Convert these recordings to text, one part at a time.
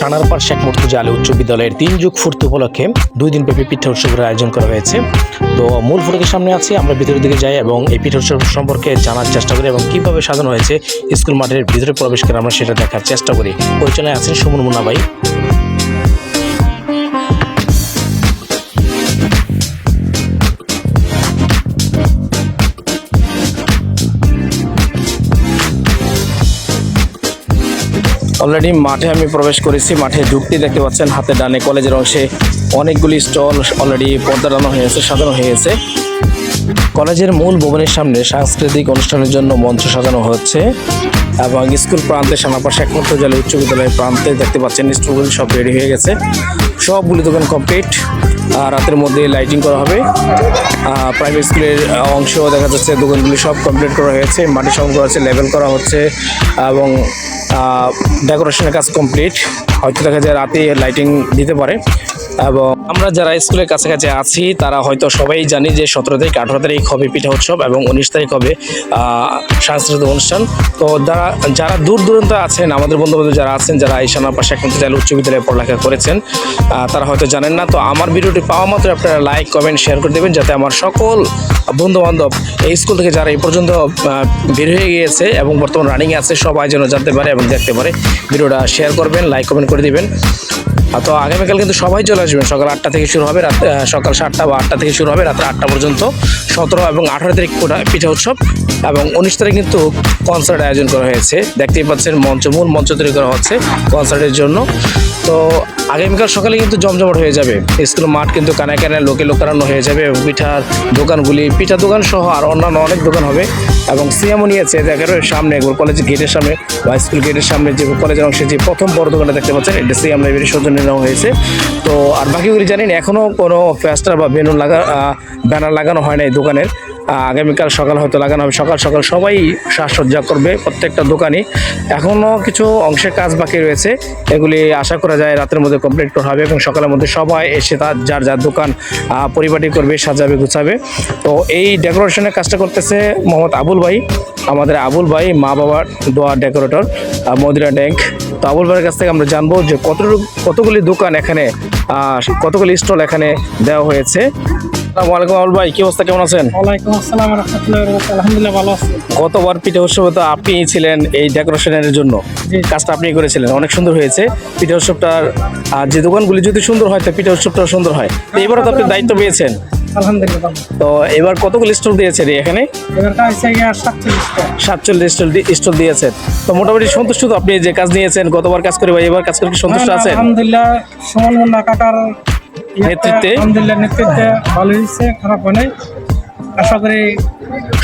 সানারপাড় শেখ মুর্তুজা আলী উচ্চ বিদ্যালয়ের তিন যুগ ফুর্তি উপলক্ষে দুই দিন ব্যাপী পিঠা উৎসবের আয়োজন করা হয়েছে। তো মূল ফটকের সামনে আছি, আমরা ভিতরের দিকে যাই এবং এই পিঠা উৎসব সম্পর্কে জানার চেষ্টা করি এবং কীভাবে সাজানো হয়েছে স্কুল মাঠের ভিতরে প্রবেশ করে আমরা সেটা দেখার চেষ্টা করি। পরিচালনায় আছেন সুমন মুন্না ভাই। অলরেডি মাঠে আমি প্রবেশ করেছি, মাঠে ঢুকতে দেখতে পাচ্ছেন, হাতে ডানে কলেজের অংশে অনেকগুলি স্টল অলরেডি পর্দা টানো হয়ে গেছে, সাজানো হয়ে গেছে। কলেজের মূল ভবনের সামনে সাংস্কৃতিক অনুষ্ঠানের জন্য মঞ্চ সাজানো হচ্ছে এবং স্কুল প্রান্তে সানাপা একমাত্র মুর্তজালি উচ্চ বিদ্যালয়ের প্রান্তে দেখতে পাচ্ছেন স্টুলগুলি সব রেডি হয়ে গেছে। সবগুলি দোকান কমপ্লিট রাতের মধ্যে লাইটিং করা হবে। প্রাইভেট স্কুলের অংশ দেখা যাচ্ছে, দোকানগুলি সব কমপ্লিট করা হয়েছে, মাটি সংগ্রহ করা হচ্ছে লেভেল করা হচ্ছে, এবং ডেকোরেশনের কাজ কমপ্লিট হয়তো দেখা যায় রাতে লাইটিং দিতে পারে। এবং আমরা যারা স্কুলের কাছাকাছি আছি, তারা হয়তো সবাই জানি যে সতেরো তারিখ, আঠারো তারিখ হবে পিঠা উৎসব এবং উনিশ তারিখ হবে সাংস্কৃতিক অনুষ্ঠান। তো যারা যারা দূর দূরান্ত আছেন, আমাদের বন্ধু বান্ধব যারা আছেন, যারা ঈশানার পাশে এখন চাইলে উচ্চ বিদ্যালয়ে পড়ালেখা করেছেন তারা হয়তো জানেন না। তো আমার ভিডিওটি পাওয়া মাত্র আপনারা লাইক কমেন্ট শেয়ার করে দেবেন যাতে আমার সকল বন্ধু বান্ধব এই স্কুল থেকে যারা এই পর্যন্ত বের হয়ে গিয়েছে এবং বর্তমান রানিংয়ে আছে, সবাই যেন জানতে পারে এবং দেখতে পারে। ভিডিওটা শেয়ার করবেন লাইক কমেন্ট করে দিবেন। তো আগামীকাল কিন্তু সবাই চলে আসবেন। সকাল আটটা থেকে শুরু হবে, রাত সকাল সাতটা বা আটটা থেকে শুরু হবে, রাত্রে আটটা পর্যন্ত, সতেরো এবং আঠারো তারিখ পিঠা উৎসব। এবং উনিশ কিন্তু কনসার্ট আয়োজন করা হয়েছে। দেখতেই পাচ্ছেন মঞ্চ, মূল মঞ্চ তৈরি করা হচ্ছে কনসার্টের জন্য। তো আগামীকাল সকালে কিন্তু জমজমাট হয়ে যাবে। স্কুল মাঠ কিন্তু কানায় কানায় লোকে লোকারণ্য হয়ে যাবে। এবং পিঠার দোকানগুলি, পিঠা দোকান সহ আর অন্যান্য অনেক দোকান হবে। এবং সিএমও নিয়েছে দেখার সামনে কলেজের গেটের সামনে বা স্কুল গেটের সামনে যে কলেজের অংশে যে প্রথম বড় দোকানটা দেখতে পাচ্ছেন, এটা সিএম লাইব্রেরি সৌজন্যে নেওয়া হয়েছে। তো আর বাকিগুলি জানেন এখনও কোনো ফ্যাস্টার বা বেলুন লাগা ব্যানার লাগানো হয় নাই দোকানের। আগামীকাল সকাল হয়তো লাগানো হবে সকাল সকাল সবাই সাজসজ্জা করবে প্রত্যেকটা দোকানে এখনও কিছু অংশের কাজ বাকি রয়েছে, এগুলি আশা করা যায় রাতের মধ্যে কমপ্লিট করা হবে এবং সকালের মধ্যে সবাই এসে তার যার যার দোকান পরিপাটি করবে, সাজাবে, গুছাবে। তো এই ডেকোরেশনের কাজটা করতেছে মোহাম্মদ আবুল ভাই, আমাদের আবুল ভাই, মা বাবার দোয়া ডেকোরেটর মদিরা ড্যাঙ্ক। তো আবুল ভাইয়ের কাছ থেকে আমরা জানব যে কতটুকু, কতগুলি দোকান এখানে কতগুলি স্টল এখানে দেওয়া হয়েছে। আসসালামু আলাইকুম আবুল ভাই কি অবস্থা? কেমন আছেন? ওয়ালাইকুম আসসালাম রহমতুল্লাহ আলহামদুলিল্লাহ ভালো আছি। গতবার পিঠা উৎসবে তো আপনি ছিলেন এই ডেকোরেশনের জন্য। কাজটা আপনি করেছিলেন অনেক সুন্দর হয়েছে। পিঠা উৎসবটার আর যে দোকানগুলি যদি সুন্দর হয় তো পিঠা উৎসবটাও সুন্দর হয়। তো এবারও তো আপনি দায়িত্ব পেয়েছেন। আলহামদুলিল্লাহ তো এবার কতগুলি স্টল দিয়েছেন এখানে? সাতচল্লিশ স্টল। স্টল দিয়েছেন। তো মোটামুটি সন্তুষ্ট তো আপনি যে কাজ নিয়েছেন গতবার কাজ করে বা এবার কাজ করে কি সন্তুষ্ট আছেন? আলহামদুলিল্লাহ সুমন মুন্না কাকার ইয়েতে নেতৃত্বে? আলহামদুলিল্লাহ নেতৃত্বে ভালো হয়েছে খারাপ হয় নাই আশা করি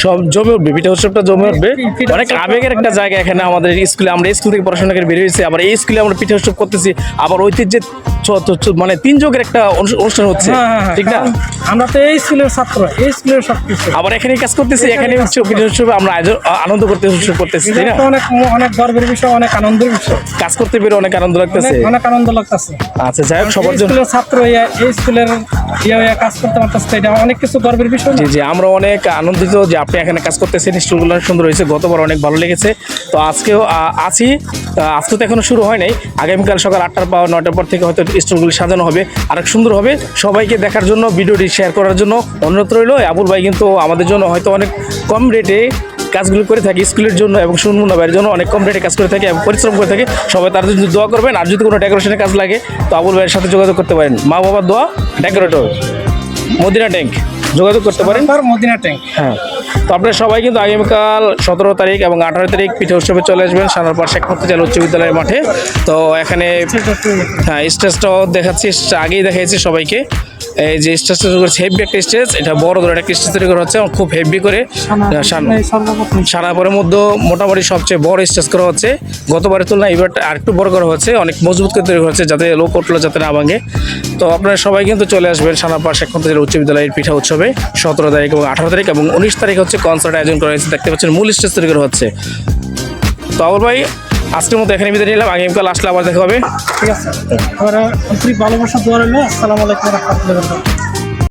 সব জমে উঠবে পিঠা উৎসবটা জমে উঠবে। অনেক আবেগের একটা জায়গা এখানে আমাদের স্কুলে আমরা স্কুল থেকে পড়াশোনা করে বের হয়েছি আবার এই স্কুলে আমরা পিঠা উৎসব করতেছি আবার ঐতিহ্যের মানে তিন যুগের একটা অনুষ্ঠান হচ্ছে হ্যাঁ হ্যাঁ হ্যাঁ ঠিক না? আমরা তো এই স্কুলের ছাত্র এই স্কুলের সব কিছু আবার এখানে কাজ করতেছি এখানে পিঠা উৎসবে আমরা আনন্দ করতে উৎসব করতেছি তাই না? অনেক অনেক গর্বের বিষয় অনেক আনন্দের বিষয়। কাজ করতে পেরে অনেক আনন্দ লাগতেছে। অনেক আনন্দ লাগতেছে। আচ্ছা যাই হোক সবার জন্য স্কুলের ছাত্র এই স্কুলের ইয়ে কাজ করতে পারতেছে এটা অনেক কিছু গর্বের বিষয় জি জি আমরা অনেক আনন্দিত যে আপনি এখানে কাজ করতেছেন স্টুলগুলো অনেক সুন্দর হয়েছে গতবার অনেক ভালো লেগেছে। তো আজকেও আছি আজকে তো এখনও শুরু হয় নাই আগামীকাল সকাল আটটার বা নয়টার পর থেকে হয়তো স্টলগুলি সাজানো হবে। আর সুন্দর হবে সবাইকে দেখার জন্য ভিডিওটি শেয়ার করার জন্য অনুরোধ রইল। আবুল ভাই কিন্তু আমাদের জন্য হয়তো অনেক কম রেটে কাজগুলো করে থাকি স্কুলের জন্য এবং সুনমুনা ভাইয়ের জন্য অনেক কম রেটে কাজ করে থাকে এবং পরিশ্রম করে থাকে। সবাই তার জন্য দোয়া করবেন আর যদি কোনো ডেকোরেশনের কাজ লাগে তো আবুল ভাইয়ের সাথে যোগাযোগ করতে পারেন। মা বাবার দোয়া ডেকোরেটর মদিনা ট্যাঙ্ক যোগাযোগ করতে পারেন। আর মদিনা ট্যাঙ্ক হ্যাঁ। তো আপনারা সবাই কিন্তু আগামীকাল সতেরো তারিখ এবং আঠারো তারিখ পিঠে উৎসবে চলে আসবেন। সানারপাড় শেখ মুক্তিজাল উচ্চ বিদ্যালয়ের মাঠে। তো এখানে হ্যাঁ স্টেজটাও দেখাচ্ছি, আগেই দেখাচ্ছি সবাইকে। এই যে স্টেজটা তৈরি করেছে হেভি একটা স্টেজ। এটা বড় ধরে একটা স্টেজ তৈরি করা হচ্ছে খুব হেভি করে সারাপুরের মধ্যে মোটামুটি সবচেয়ে বড় স্টেজ করা হচ্ছে। গতবারের তুলনায় এবার আরেকটু বড় করা হচ্ছে অনেক মজবুত করে তৈরি করা হচ্ছে যাতে লোক উঠল যাতে না ভাঙে। তো আপনারা সবাই কিন্তু চলে আসবেন সানাপাড় শেখ মুক্তিজাল উচ্চ বিদ্যালয়ের পিঠা উৎসবে। সতেরো তারিখ এবং আঠারো তারিখ এবং উনিশ তারিখ হচ্ছে কনসার্ট আয়োজন করা হয়েছে দেখতে পাচ্ছেন মূল স্টেজ তৈরি করা হচ্ছে। তো আবার ভাই আজকের মতো এখানে বিদায় নিলাম। আগামীকাল আসলে আবার দেখা হবে। ঠিক আছে? আমরা ভালোবাসা, দোয়া রইল। আসসালামু আলাইকুম রহমতুল্লাহ